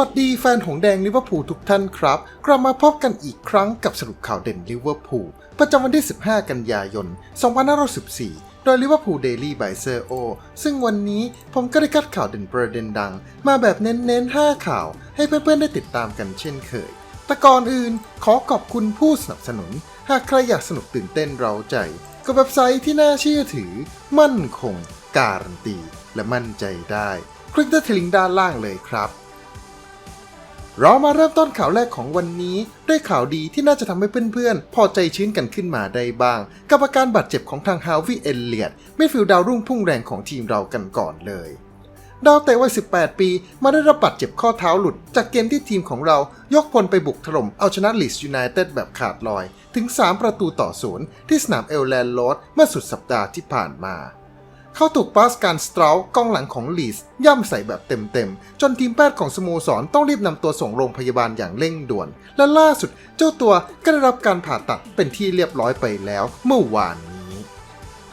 สวัสดีแฟนหงแดงลิเวอร์พูลทุกท่านครับ กลับมาพบกันอีกครั้งกับสรุปข่าวเด่นลิเวอร์พูลประจำวันที่ 15 กันยายน 2514 โดยลิเวอร์พูลเดลี่บายเซอร์โอซึ่งวันนี้ผมก็ได้คัดข่าวเด่นประเด็นดัง มาแบบเน้นๆ 5 ข่าว ให้เพื่อนๆ ได้ติดตามกันเช่นเคย แต่ก่อนอื่นขอขอบคุณผู้สนับสนุน หากใครอยากสนุกตื่นเต้นเราใจ กับเว็บไซต์ที่น่าเชื่อถือ มั่นคง การันตี และมั่นใจได้ คลิกที่ลิงก์ด้านล่างเลยครับ เรามาเริ่มต้นข่าวแรกของวันนี้ ด้วยข่าวดีที่น่าจะทำให้เพื่อนๆ พอใจชื้นกันขึ้นมาได้บ้าง กับอาการบาดเจ็บของทางฮาวิเอลเลียดมิดฟิลด์ดาวรุ่งพุ่งแรงของทีมเรากันก่อนเลย ดาวเตะวัย 18 ปี มาได้รับบาดเจ็บข้อเท้าหลุด จากเกมที่ทีมของเรายกพลไปบุกถล่มเอาชนะลีสยูไนเต็ดแบบขาดลอย ถึง 3 ประตูต่อศูนย์ที่สนามเอลแลนด์โรดเมื่อสุดสัปดาห์ที่ผ่านมา เขาถูกปาสการสตราลกองหลังของลีสย่ำใส่แบบเต็มๆ จนทีมแพทย์ของสโมสรต้องรีบนำตัวส่งโรงพยาบาลอย่างเร่งด่วน และล่าสุดเจ้าตัวก็ได้รับการผ่าตัดเป็นที่เรียบร้อยไปแล้วเมื่อวานนี้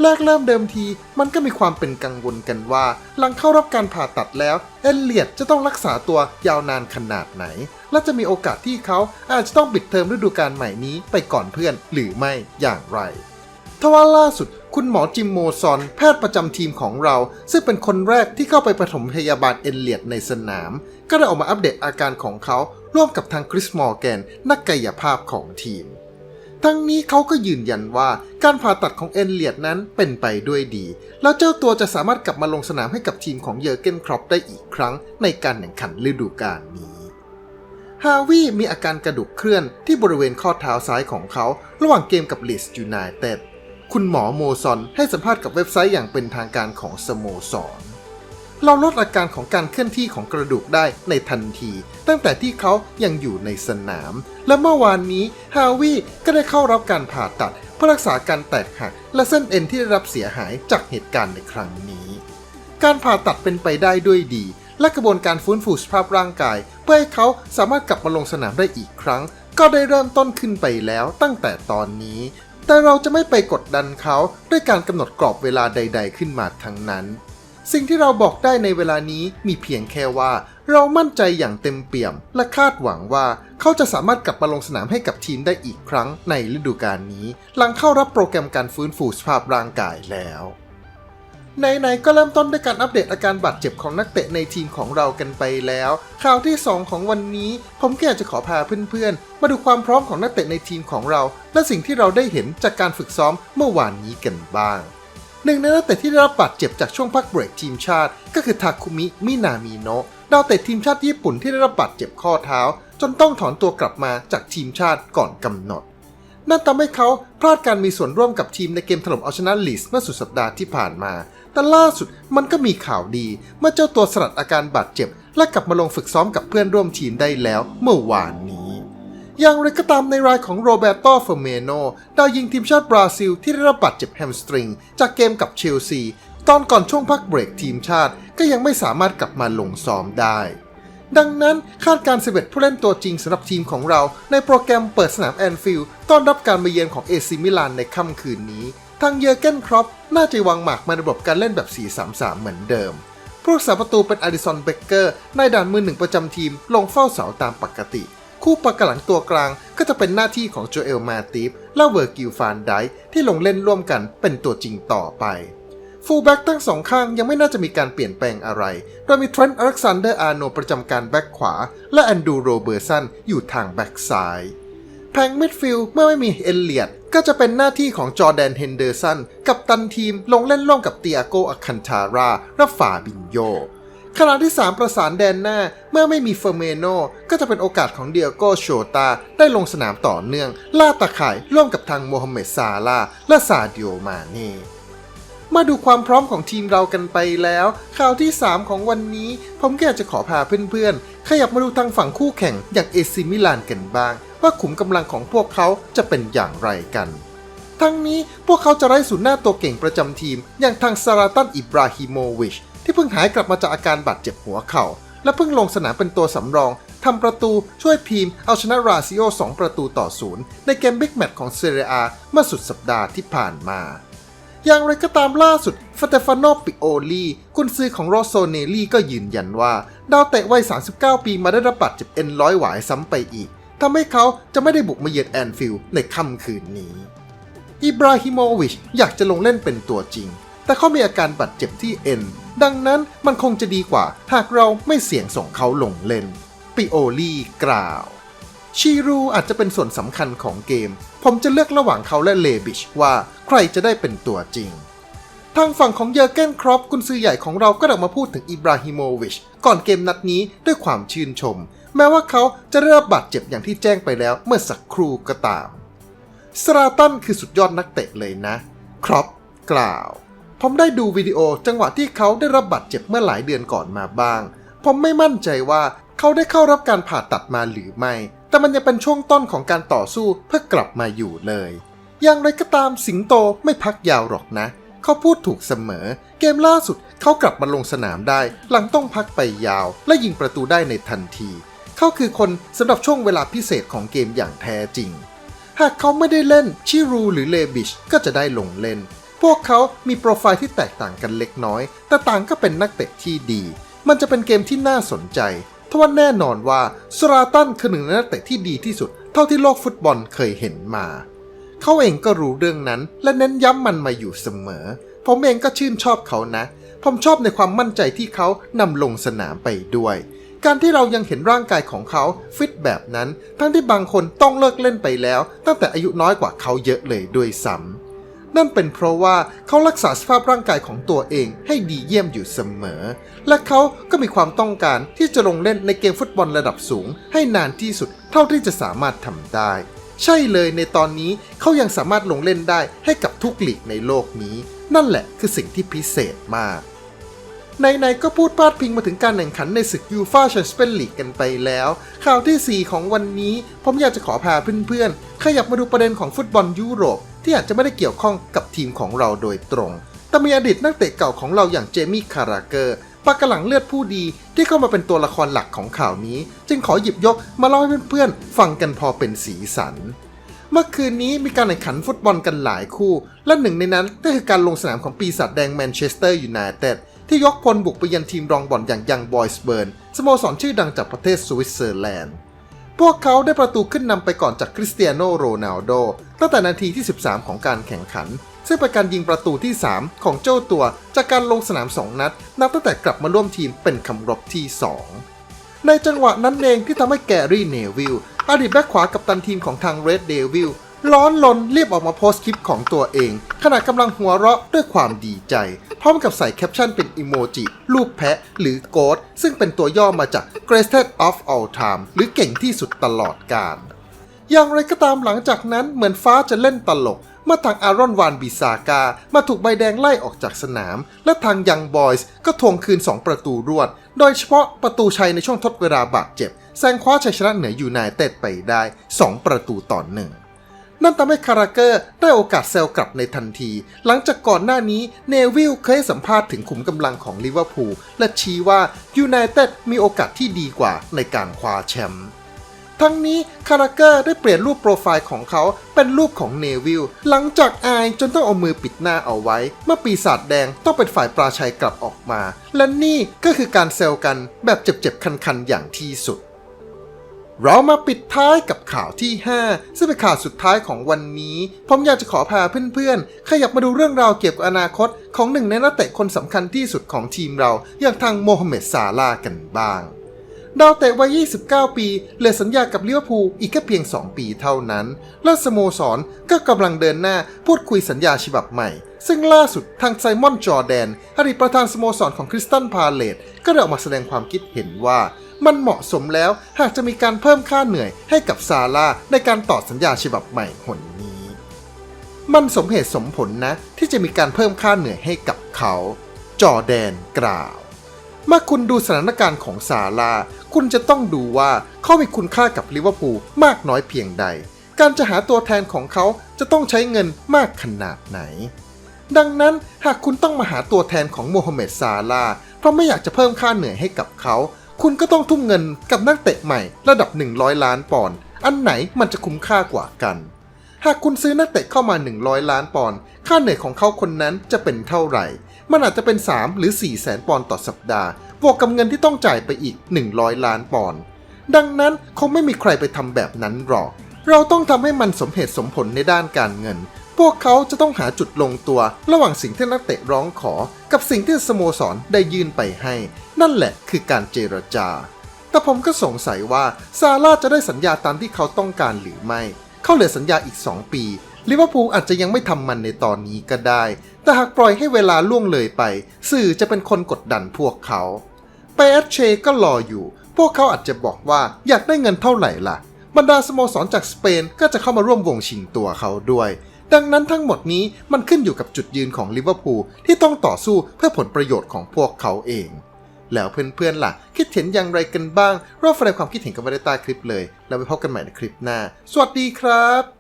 แรกเริ่มเดิมทีมันก็มีความเป็นกังวลกันว่า หลังเข้ารับการผ่าตัดแล้ว เอลเลียดจะต้องรักษาตัวยาวนานขนาดไหน และจะมีโอกาสที่เขาอาจจะต้องปิดเทอมฤดูกาลใหม่นี้ไปก่อนเพื่อนหรือไม่อย่างไร ทว่าล่าสุด คุณหมอจิมโมซอน แพทย์ประจำทีมของเรา ซึ่งเป็นคนแรกที่เข้าไปปฐมพยาบาลเอลเลียดในสนาม ก็ได้ออกมาอัปเดตอาการของเขา ร่วมกับทางคริสมอร์แกน นักกายภาพของทีม ทั้งนี้เขาก็ยืนยันว่าการผ่าตัดของเอลเลียดนั้นเป็นไปด้วยดี แล้วเจ้าตัวจะสามารถกลับมาลงสนามให้กับทีมของเยอร์เกนครอปได้อีกครั้ง ในการแข่งขันฤดูกาลนี้ฮาวิมีอาการกระดูกเคลื่อนที่บริเวณข้อเท้าซ้ายของเขา ระหว่างเกมกับลีสยูไนเต็ด คุณหมอโมซอนให้สัมภาษณ์กับเว็บไซต์อย่างเป็นทางการของสโมสร เราลดอาการของการเคลื่อนที่ของกระดูกได้ในทันที ตั้งแต่ที่เขายังอยู่ในสนาม และเมื่อวานนี้ฮาวิก็ได้เข้ารับการผ่าตัดเพื่อรักษาการแตกหักและเส้นเอ็นที่ได้รับเสียหายจากเหตุการณ์ในครั้งนี้ การผ่าตัดเป็นไปได้ด้วยดี และกระบวนการฟื้นฟูสภาพร่างกาย เพื่อให้เขาสามารถกลับมาลงสนามได้อีกครั้ง ก็ได้เริ่มต้นขึ้นไปแล้วตั้งแต่ตอนนี้ แต่เราจะไม่ไปกดดันเขาด้วยการกำหนดกรอบเวลาใด ๆ ขึ้นมาทั้งนั้น สิ่งที่เราบอกได้ในเวลานี้มีเพียงแค่ว่า เรามั่นใจอย่างเต็มเปี่ยม และคาดหวังว่าเขาจะสามารถกลับมาลงสนามให้กับทีมได้อีกครั้งในฤดูกาลนี้ หลังเข้ารับโปรแกรมการฟื้นฟูสภาพร่างกายแล้ว ไหนๆก็เริ่มต้นด้วยการอัปเดตอาการบาดเจ็บของนักเตะในทีมของเรากันไปแล้ว ข่าวที่ 2 ของวันนี้ ผมก็อยากจะขอพาเพื่อนๆ มาดูความพร้อมของนักเตะในทีมของเรา และสิ่งที่เราได้เห็นจากการฝึกซ้อมเมื่อวานนี้กันบ้างหนึ่งในนักเตะที่ได้รับบาดเจ็บจากช่วงพักเบรกทีมชาติ ก็คือทาคุมิมินามิโนะดาวเตะทีมชาติญี่ปุ่นที่ได้รับบาดเจ็บข้อเท้า จนต้องถอนตัวกลับมาจากทีมชาติก่อนกำหนดนั่นทำให้เขาพลาดการมีส่วนร่วมกับทีมในเกมถล่มเอาชนะลีสเมื่อสุดสัปดาห์ที่ผ่านมา แต่ล่าสุดมันก็มีข่าวดี เมื่อเจ้าตัวสลัดอาการบาดเจ็บ และกลับมาลงฝึกซ้อมกับเพื่อนร่วมทีมได้แล้วเมื่อวานนี้ อย่างไรก็ตามในรายของโรเบโตเฟอร์เมโนดาวยิงทีมชาติบราซิลที่ได้รับบาดเจ็บแฮมสตริง จากเกมกับเชลซี ตอนก่อนช่วงพักเบรกทีมชาติก็ยังไม่สามารถกลับมาลงซ้อมได้ดังนั้นคาดการณ์11ผู้เล่นตัวจริงสำหรับทีมของเรา ในโปรแกรมเปิดสนามแอนฟิลด์ต้อนรับการมาเยือนของเอซิมิลานในค่ำคืนนี้ ทางเยอร์เกนครอปน่าจะวางหมากมาในระบบการเล่นแบบ 4-3-3 เหมือนเดิม ผู้รักษาประตูเป็นอดิสันเบเกอร์นายด่านมือหนึ่งประจำทีม ลงเฝ้าเสาตามปกติ คู่ประกหลังตัวกลางก็จะเป็นหน้าที่ของโจเอลมาติฟและเวอร์กิลฟานไดที่ลงเล่นร่วมกันเป็นตัวจริงต่อไปฟูลแบ็กทั้งสองข้างยังไม่น่าจะมีการเปลี่ยนแปลงอะไร โดยมีเทรนต์อเล็กซานเดอร์อาร์โนประจำการแบ็กขวา และแอนดูโรเบอร์สันอยู่ทางแบ็กซ้าย แพงมิดฟิลด์เมื่อไม่มีเอลเลียดก็จะเป็นหน้าที่ของจอร์แดนเฮนเดอร์สันกับตันทีมลงเล่นร่วมกับเตียโกอาคันทาราและฟาบินโยขณะที่ 3 ประสานแดนหน้าเมื่อไม่มีเฟอร์เมโนก็จะเป็นโอกาสของเดียโกโชตาได้ลงสนามต่อเนื่อง ล่าตะข่ายร่วมกับทางโมฮัมเหม็ดซาลาและซาดิโอมาเน่ มาดูความพร้อมของทีมเรากันไปแล้ว ข่าวที่ 3 ของวันนี้ ผมก็อยากจะขอพาเพื่อนๆ ขยับมาดูทางฝั่งคู่แข่งอย่างเอซิมิลานกันบ้าง ว่าขุมกำลังของพวกเขาจะเป็นอย่างไรกัน ทั้งนี้พวกเขาจะไร้ศูนย์หน้าตัวเก่งประจำทีม อย่างทางซาราตันอิบราฮิโมวิชที่เพิ่งหายกลับมาจากอาการบาดเจ็บหัวเข่า และเพิ่งลงสนามเป็นตัวสำรองทำประตูช่วยทีมเอาชนะราซิโอ 2 ประตูต่อศูนย์ในเกมบิ๊กแมตช์ของเซเรียเมื่อสุดสัปดาห์ที่ผ่านมา อย่างไรก็ตามล่าสุดฟาเตฟานโนปิโอลีกุนซือของโรโซเนลีก็ยืนยันว่า ดาวเตะวัย 39 ปีมาได้รับบาดเจ็บเอ็นร้อยหวายซ้ำไปอีกทำให้เขาจะไม่ได้บุกมาเยือนแอนฟิลด์ในค่ำคืนนี้ อิบราฮิโมวิชอยากจะลงเล่นเป็นตัวจริง แต่เขามีอาการบาดเจ็บที่เอ็น ดังนั้นมันคงจะดีกว่า หากเราไม่เสี่ยงส่งเขาลงเล่น ปิโอลีกล่าว ชีรูอาจจะเป็นส่วนสำคัญของเกม ผมจะเลือกระหว่างเขาและเลบิชว่าใครจะได้เป็นตัวจริง ทางฝั่งของเยอร์เกนครอปกุนซือใหญ่ของเราก็ออกมาพูดถึงอิบราฮิโมวิชก่อนเกมนัดนี้ด้วยความชื่นชม แม้ว่าเขาจะได้รับบาดเจ็บอย่างที่แจ้งไปแล้วเมื่อสักครู่ก็ตามสราตันคือสุดยอดนักเตะเลยนะ ครอปกล่าว ผมได้ดูวิดีโอจังหวะที่เขาได้รับบาดเจ็บเมื่อหลายเดือนก่อนมาบ้าง ผมไม่มั่นใจว่าเขาได้เข้ารับการผ่าตัดมาหรือไม่ แต่มันยังเป็นช่วงต้นของการต่อสู้เพื่อกลับมาอยู่เลย อย่างไรก็ตามสิงโตไม่พักยาวหรอกนะ เขาพูดถูกเสมอ เกมล่าสุดเขากลับมาลงสนามได้ หลังต้องพักไปยาว และยิงประตูได้ในทันที เขาคือคนสำหรับช่วงเวลาพิเศษของเกมอย่างแท้จริง หากเขาไม่ได้เล่นชิรูหรือเลบิชก็จะได้ลงเล่น พวกเขามีโปรไฟล์ที่แตกต่างกันเล็กน้อย แต่ต่างก็เป็นนักเตะที่ดี มันจะเป็นเกมที่น่าสนใจ ทว่าแน่นอนว่าสราตันคือหนึ่งในนักเตะที่ดีที่สุด เท่าที่โลกฟุตบอลเคยเห็นมา เขาเองก็รู้เรื่องนั้น และเน้นย้ำมันมาอยู่เสมอ ผมเองก็ชื่นชอบเขานะ ผมชอบในความมั่นใจที่เขานำลงสนามไปด้วย การที่เรายังเห็นร่างกายของเขาฟิตแบบนั้น ทั้งที่บางคนต้องเลิกเล่นไปแล้ว ตั้งแต่อายุน้อยกว่าเขาเยอะเลยด้วยซ้ำ นั่นเป็นเพราะว่าเขารักษาสภาพร่างกายของตัวเองให้ดีเยี่ยมอยู่เสมอ และเขาก็มีความต้องการที่จะลงเล่นในเกมฟุตบอลระดับสูง ให้นานที่สุดเท่าที่จะสามารถทำได้ ใช่เลยในตอนนี้เขายังสามารถลงเล่นได้ให้กับทุกลีกในโลกนี้ นั่นแหละคือสิ่งที่พิเศษมากในๆก็พูดพาดพิงมาถึงการแข่งขันในศึกยูฟาแชมเปี้ยนลีกกันไปแล้ว ข่าวทีสี่4 ของวันนี้ ผมอยากจะขอพาเพื่อนๆ ขยับมาดูประเด็นของฟุตบอลยุโรป ที่อาจจะไม่ได้เกี่ยวข้องกับทีมของเราโดยตรง แต่มีอดีตนักเตะเก่าของเราอย่างเจมี่คาราเกอร์ปากกระหลังเลือดผู้ดีที่เข้ามาเป็นตัวละครหลักของข่าวนี้ จึงขอหยิบยกมาเล่าให้เพื่อนๆ ฟังกันพอเป็นสีสัน เมื่อคืนนี้มีการแข่งขันฟุตบอลกันหลายคู่ และหนึ่งในนั้นก็คือการลงสนามของปีศาจแดงแมนเชสเตอร์ยูไนเต็ดที่ยกพลบุกไปยันทีมรองบอลอย่างยังบอยส์เบิร์นสโมสรชื่อดังจากประเทศสวิตเซอร์แลนด์ พวกเขาได้ประตูขึ้นนำไปก่อนจากคริสเตียโนโรนัลโดตั้งแต่นาทีที่ 13 ของการแข่งขัน ซึ่งเป็นการยิงประตูที่ 3 ของเจ้าตัวจากการลงสนาม 2 นัด นับตั้งแต่กลับมาร่วมทีมเป็นคำรบที่ 2 ในจังหวะนั้นเองที่ทำให้แกรี่เนวิลอดีตแบ็คขวากับตันทีมของทางเรดเดวิล ร้อนลนรีบออกมาโพสต์คลิปของตัวเอง ขณะกำลังหัวเราะด้วยความดีใจ พร้อมกับใส่แคปชั่นเป็นอิโมจิรูปแพะ หรือโกดซึ่งเป็นตัวย่อมาจาก greatest of all time หรือเก่งที่สุดตลอดกาลอย่างไรก็ตามหลังจากนั้นเหมือนฟ้าจะเล่นตลกเมื่อทางอารอนวานบิซากา มาถูกใบแดงไล่ออกจากสนาม และทางยังบอยส์ก็ทวงคืน 2 ประตูรวด โดยเฉพาะประตูชัยในช่วงทดเวลาบาดเจ็บ แซงคว้าชัยชนะเหนือยูไนเต็ดไปได้ 2 ประตูต่อหนึ่ง นั่นทำให้คาราเกอร์ได้โอกาสแซลกลับในทันที หลังจากก่อนหน้านี้เนวิลเคยให้สัมภาษณ์ถึงขุมกำลังของลิเวอร์พูลและชี้ว่ายูไนเต็ดมีโอกาสที่ดีกว่าในการคว้าแชมป์ทั้งนี้คาราเกอร์ได้เปลี่ยนรูปโปรไฟล์ของเขาเป็นรูปของเนวิลหลังจากอายจนต้องเอามือปิดหน้าเอาไว้ เมื่อปีศาจแดงต้องเป็นฝ่ายปราชัยกลับออกมา และนี่ก็คือการเซลกันแบบเจ็บๆคันๆอย่างที่สุด เรามาปิดท้ายกับข่าวที่ 5 ซึ่งเป็นข่าวสุดท้ายของวันนี้ ผมอยากจะขอพาเพื่อนๆ ขยับมาดูเรื่องราวเกี่ยวกับอนาคต ของหนึ่งในนักเตะคนสำคัญที่สุดของทีมเรา อย่างทางโมฮัมเหม็ดซาลาห์กันบ้าง ดาวเตะวัย 29 ปีเหลือสัญญากับเลิเวอฟูอีกแค่เพียง 2 ปีเท่านั้น และสโมสรก็กำลังเดินหน้าพูดคุยสัญญาฉบับใหม่ ซึ่งล่าสุดทางไซมอนจอร์แดนอดีตประธานสโมสรของคริสตันพาเลตก็ได้ออกมาแสดงความคิดเห็นว่า มันเหมาะสมแล้วหากจะมีการเพิ่มค่าเหนื่อยให้กับซาร่าในการต่อสัญญาฉบับใหม่หนนี้ มันสมเหตุสมผลนะที่จะมีการเพิ่มค่าเหนื่อยให้กับเขา จอแดนกล่าว เมื่อคุณดูสถานการณ์ของซาร่าคุณจะต้องดูว่าเขามีคุณค่ากับลิเวอร์พูลมากน้อยเพียงใด การจะหาตัวแทนของเขาจะต้องใช้เงินมากขนาดไหน ดังนั้นหากคุณต้องมาหาตัวแทนของโมฮัมเหม็ดซาลาเพราะไม่อยากจะเพิ่มค่าเหนื่อยให้กับเขา คุณก็ต้องทุ่มเงินกับนักเตะใหม่ระดับ 100 ล้านปอนด์อันไหนมันจะคุ้มค่ากว่ากัน หากคุณซื้อนักเตะเข้ามา 100 ล้านปอนด์ค่าเหนื่อยของเขาคนนั้นจะเป็นเท่าไหร่ มันอาจจะเป็น 3 หรือ 4 แสนปอนด์ต่อสัปดาห์ บวกกับเงินที่ต้องจ่ายไปอีก 100 ล้านปอนด์ดังนั้นคงไม่มีใครไปทำแบบนั้นหรอก เราต้องทำให้มันสมเหตุสมผลในด้านการเงิน พวกเขาจะต้องหาจุดลงตัว ระหว่างสิ่งที่นักเตะร้องขอ กับสิ่งที่สโมสรได้ยื่นไปให้ นั่นแหละคือการเจรจา แต่ผมก็สงสัยว่าซาร่าจะได้สัญญาตามที่เขาต้องการหรือไม่ เขาเหลือสัญญาอีก 2 ปีลิเวอร์พูลอาจจะยังไม่ทำมันในตอนนี้ก็ได้ แต่หากปล่อยให้เวลาล่วงเลยไป สื่อจะเป็นคนกดดันพวกเขาเปเอเชก็รออยู่ พวกเขาอาจจะบอกว่าอยากได้เงินเท่าไหร่ล่ะ บรรดาสโมสรจากสเปนก็จะเข้ามาร่วมวงชิงตัวเขาด้วย ดังนั้นทั้งหมดนี้มันขึ้นอยู่กับจุดยืนของลิเวอร์พูลที่ต้องต่อสู้เพื่อผลประโยชน์ของพวกเขาเอง แล้วเพื่อนๆล่ะ คิดเห็นอย่างไรกันบ้างรอบแสดงความคิดเห็นกันไว้ใต้คลิปเลย แล้วไปพบกันใหม่ในคลิปหน้า สวัสดีครับ